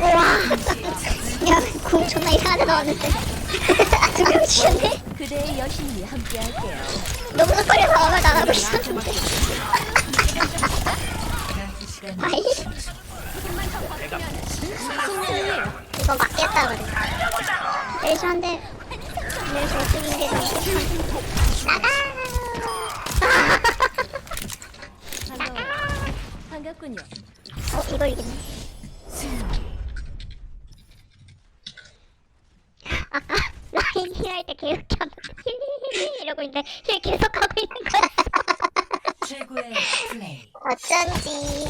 우와 야궁 존나 이상하게 넣었는데 두명 치셨네 그대의 여신이 함께할게요. 너무 말도 안 하고 있었는데 아이 이거 맞겠다 그래 한대 레이저 어떻게 해 나가. 반갑군요. 어 이걸 이겼네. 아까 라인 힐할 때 개웃겨 힐힐힐 이러고 있는데 힐 계속 하고 있는 거야. 최고의 플레이. 어쩐지